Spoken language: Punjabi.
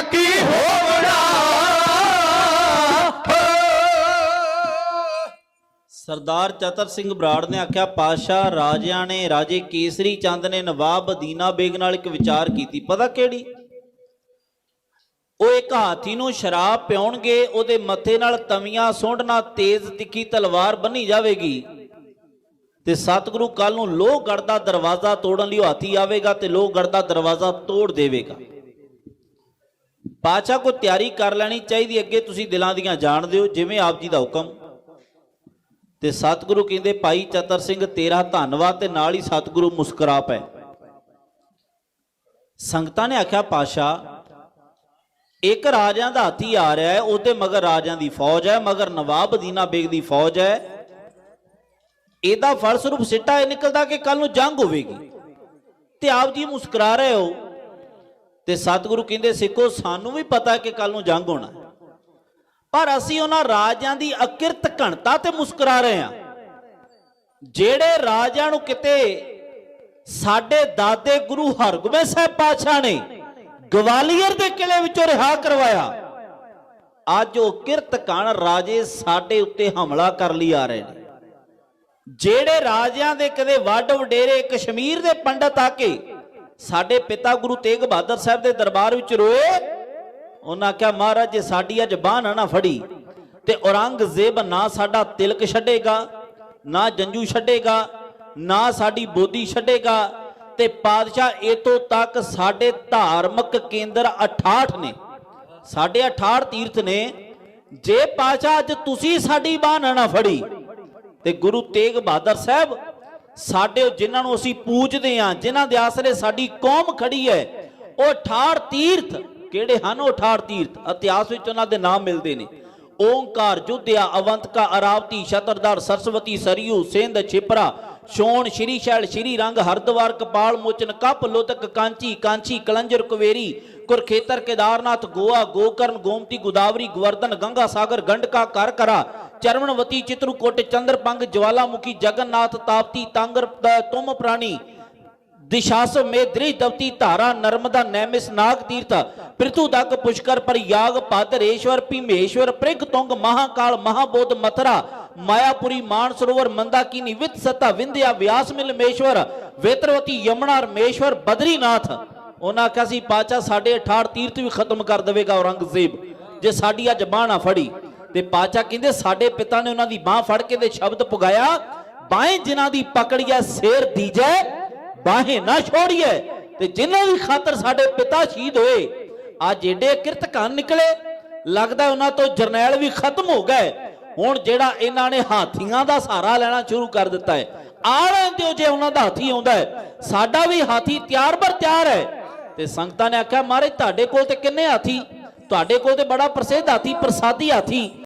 ਬਾਕੀ ਹੋਵਣਾ ਸਰਦਾਰ ਚਤਰ ਸਿੰਘ ਬਰਾੜ ਨੇ ਆਖਿਆ ਪਾਸ਼ਾ ਰਾਜਿਆਂ ਨੇ ਰਾਜੇ ਕੇਸਰੀ ਚੰਦ ਨੇ ਨਵਾਬ ਅਦੀਨਾ ਬੇਗ ਨਾਲ ਇੱਕ ਵਿਚਾਰ ਕੀਤੀ। ਪਤਾ ਕਿਹੜੀ? ਉਹ ਇੱਕ ਹਾਥੀ ਨੂੰ ਸ਼ਰਾਬ ਪਿਉਣਗੇ, ਉਹਦੇ ਮੱਥੇ ਨਾਲ ਤਵੀਆਂ ਸੁੰਡਣਾ ਤੇਜ਼ ਤਿੱਖੀ ਤਲਵਾਰ ਬੰਨੀ ਜਾਵੇਗੀ ਤੇ ਸਤਿਗੁਰੂ ਕੱਲ ਨੂੰ ਲੋਹਗੜ ਦਾ ਦਰਵਾਜ਼ਾ ਤੋੜਨ ਲਈ ਹਾਥੀ ਆਵੇਗਾ ਤੇ ਲੋਹਗੜ ਦਾ ਦਰਵਾਜ਼ਾ ਤੋੜ ਦੇਵੇਗਾ। ਪਾਚਾ ਕੋ ਤਿਆਰੀ ਕਰ ਲੈਣੀ ਚਾਹੀਦੀ ਅੱਗੇ ਤੁਸੀਂ ਦਿਲਾਂ ਦੀਆਂ ਜਾਣਦੇ ਹੋ ਜਿਵੇਂ ਆਪ ਜੀ ਦਾ ਹੁਕਮ। ਤੇ ਸਤਿਗੁਰੂ ਕਹਿੰਦੇ, ਭਾਈ ਚਤਰ ਸਿੰਘ, ਤੇਰਾ ਧੰਨਵਾਦ ਤੇ ਨਾਲ ਹੀ ਸਤਿਗੁਰੂ ਮੁਸਕਰਾ ਪਏ। ਸੰਗਤਾਂ ਨੇ ਆਖਿਆ ਪਾਸ਼ਾ ਇੱਕ ਰਾਜਿਆਂ ਦਾ ਹਾਥੀ ਆ ਰਿਹਾ ਹੈ, ਉਹਦੇ ਮਗਰ ਰਾਜਿਆਂ ਦੀ ਫੌਜ ਹੈ, ਮਗਰ ਨਵਾਬ ਦੀਨਾ ਬੇਗ ਦੀ ਫੌਜ ਹੈ। ਇਹਦਾ ਫਲਸਰੂਪ ਸਿੱਟਾ ਇਹ ਨਿਕਲਦਾ ਕਿ ਕੱਲ ਨੂੰ ਜੰਗ ਹੋਵੇਗੀ। ਤੇ ਆਪ ਜੀ ਮੁਸਕਰਾ ਰਹੇ ਹੋ। ਤੇ ਸਤਿਗੁਰੂ ਕਹਿੰਦੇ, ਸਿੱਖੋ, ਸਾਨੂੰ ਵੀ ਪਤਾ ਕਿ ਕੱਲ ਨੂੰ ਜੰਗ ਹੋਣਾ ਪਰ ਅਸੀਂ ਉਹਨਾਂ ਰਾਜਿਆਂ ਦੀ ਅਕਿਰਤ ਘਣਤਾ ਤੇ ਮੁਸਕਰਾ ਰਹੇ ਹਾਂ। ਜਿਹੜੇ ਰਾਜਿਆਂ ਨੂੰ ਕਿਤੇ ਸਾਡੇ ਦਾਦੇ ਗੁਰੂ ਹਰਗੋਬਿੰਦ ਸਾਹਿਬ ਪਾਤਸ਼ਾਹ ਨੇ ਗਵਾਲੀਅਰ ਦੇ ਕਿਲੇ ਵਿੱਚੋਂ ਰਿਹਾ ਕਰਵਾਇਆ, ਅੱਜ ਉਹ ਕਿਰਤ ਕਣ ਰਾਜੇ ਸਾਡੇ ਉੱਤੇ ਹਮਲਾ ਕਰ ਲਈ ਆ ਰਹੇ ਨੇ। ਜਿਹੜੇ ਰਾਜਿਆਂ ਦੇ ਕਦੇ ਵੱਡ ਵਡੇਰੇ ਕਸ਼ਮੀਰ ਦੇ ਪੰਡਤ ਆ ਕੇ ਸਾਡੇ ਪਿਤਾ ਗੁਰੂ ਤੇਗ ਬਹਾਦਰ ਸਾਹਿਬ ਦੇ ਦਰਬਾਰ ਵਿੱਚ ਰੋਏ। ਉਹਨਾਂ ਕਿਹਾ ਮਹਾਰਾਜ, ਜੇ ਸਾਡੀ ਅੱਜ ਬਾਹ ਨਾ ਨਾ ਫੜੀ, ਤੇ ਔਰੰਗਜ਼ੇਬ ਨਾ ਸਾਡਾ ਤਿਲਕ ਛੱਡੇਗਾ, ਨਾ ਜੰਜੂ ਛੱਡੇਗਾ, ਨਾ ਸਾਡੀ ਬੋਦੀ ਛੱਡੇਗਾ, ਤੇ ਪਾਤਸ਼ਾਹ ਇਤੋਂ ਤੱਕ ਸਾਡੇ ਧਾਰਮਿਕ ਕੇਂਦਰ 68 ਨੇ। ਸਾਡੇ 68 ਤੀਰਥ ਨੇ। ਜੇ ਪਾਤਸ਼ਾਹ ਅੱਜ ਤੁਸੀਂ ਸਾਡੀ ਬਾਹ ਨਾ ਫੜੀ, ਤੇ ਗੁਰੂ ਤੇਗ ਬਹਾਦਰ ਸਾਹਿਬ ਸਾਡੇ ਉਹ ਜਿਨ੍ਹਾਂ ਨੂੰ ਅਸੀਂ ਪੂਜਦੇ ਹਾਂ, ਜਿਨ੍ਹਾਂ ਦੇ ਆਸਰੇ ਸਾਡੀ ਕੌਮ ਖੜੀ ਹੈ, ਉਹ 68 ਤੀਰਥ, ਕਿਹੜੇ ਹਨ ਉਹ 68 ਤੀਰਥ? ਇਤਿਹਾਸ ਵਿੱਚ ਉਹਨਾਂ ਦੇ ਨਾਮ ਮਿਲਦੇ ਨੇ। ਓੰਕਾਰ, ਜੁਧਿਆ, ਅਵੰਤਕਾ, ਅਰਾਵਤੀ ਸ਼ਤਰਦਾਰ ਸਰਸਵਤੀ, ਸਰਿਯੂ, ਸਿੰਧ, ਛਿਪਰਾ ਸ਼ੋਣ ਸ਼੍ਰੀ ਸ਼ੈਲ, ਸ਼੍ਰੀ ਰੰਗ, ਹਰਦਵਾਰ, ਕਪਾਲ, ਮੋਚਨ, ਕੱਪ, ਲੋਤਕ, ਕਾਂਚੀ ਕਾਂਚੀ, ਕਲੰਜਰ, ਕੁਵੇਰੀ ਕੁਰਖੇਤਰ ਕੇਦਾਰਨਾਥ, ਗੋਆ, ਗੋਕਰਨ, ਗੋਮਤੀ, ਗੋਦਾਵਰੀ, ਗਵਰਧਨ, ਗੰਗਾ ਸਾਗਰ, ਗੰਡਕਾ ਕਰ ਕਰਾ ਚਰਮਨਵਤੀ ਚਿਤਰਕੂਟ, ਚੰਦਰਪੰਗ, ਜਵਾਲਾਮੁਖੀ, ਜਗਨਨਾਥ, ਤਾਪਤੀ, ਤਾਂਗਰ, ਤ- ਤੁਮ ਪ੍ਰਾਣੀ ਮੇ ਦ੍ਰਿਸ਼ ਦਵਤੀ, ਧਾਰਾ, ਨਰਮਦਾ, ਨੈਮਿਸ, ਨਾਗ ਤੀਰਥ, ਪ੍ਰਿਥੂ ਦਗ ਪੁਸ਼ਕਰ ਪਰ ਯਾਗ ਪਾਦਰੇਸ਼ਵਰ, ਭੀਮੇਸ਼ਵਰ, ਪ੍ਰਿਗ ਤੁੰਗ, ਮਹਾਕਾਲ, ਮਹਾਬੋਧ, ਮਥਰਾ, ਮਾਇਆਪੁਰੀ, ਮਾਨ ਸਰੋਵਰ, ਮੰਦਾਕਿਨੀ, ਵਿਤ ਸਤਾ, ਵਿੰਧਿਆ, ਵਿਆਸ ਮਿਲਮੇਸ਼ਵਰ ਵੇਤਰਵਤੀ, ਯਮਨਾ, ਰਮੇਸ਼ਵਰ, ਬਦਰੀਨਾਥ। ਉਹਨਾਂ ਆਖਿਆ ਸੀ ਪਾਚਾ ਸਾਡੇ 68 ਤੀਰਥ ਵੀ ਖਤਮ ਕਰ ਦੇਵੇਗਾ ਔਰੰਗਜ਼ੇਬ। ਜੇ ਸਾਡੀ ਅੱਜ ਬਾਹ ਨਾ ਫੜੀ। ਤੇ ਪਾਚਾ ਕਹਿੰਦੇ, ਸਾਡੇ ਪਿਤਾ ਨੇ ਉਹਨਾਂ ਦੀ ਬਾਹ ਫੜ ਕੇ ਦੇ ਸ਼ਬਦ ਪੁਗਾਇਆ, ਬਾਹ ਜਿਨ੍ਹਾਂ ਦੀ ਪਕੜੀਐ ਸਿਰ ਦੀਜੈ, ਬਾਹੇ ਨਾ ਛੋੜੀਏ ਤੇ ਜਿਨ੍ਹਾਂ ਦੀ ਖਾਤਰ ਸਾਡੇ ਪਿਤਾ ਸ਼ਹੀਦ ਹੋਏ, ਅੱਜ ਏਡੇ ਕਿਰਤਕਾਨ ਨਿਕਲੇ। ਲੱਗਦਾ ਉਹਨਾਂ ਤੋਂ ਜਰਨੈਲ ਵੀ ਖਤਮ ਹੋ ਗਏ। ਹੁਣ ਜਿਹੜਾ ਇਹਨਾਂ ਨੇ ਹਾਥੀਆਂ ਦਾ ਸਹਾਰਾ ਲੈਣਾ ਸ਼ੁਰੂ ਕਰ ਦਿੱਤਾ ਹੈ ਆ ਲੈਂਦੇ ਹੋ ਜੇ ਉਹਨਾਂ ਦਾ ਹਾਥੀ ਆਉਂਦਾ ਹੈ। ਸਾਡਾ ਵੀ ਹਾਥੀ ਤਿਆਰ ਬਰ ਤਿਆਰ ਹੈ। ਤੇ ਸੰਗਤਾਂ ਨੇ ਆਖਿਆ ਮਹਾਰਾਜ ਤੁਹਾਡੇ ਕੋਲ ਤੇ ਕਿੰਨੇ ਹਾਥੀ? ਤੁਹਾਡੇ ਕੋਲ ਤੇ ਬੜਾ ਪ੍ਰਸਿੱਧ ਹਾਥੀ, ਪ੍ਰਸਾਦੀ ਹਾਥੀ।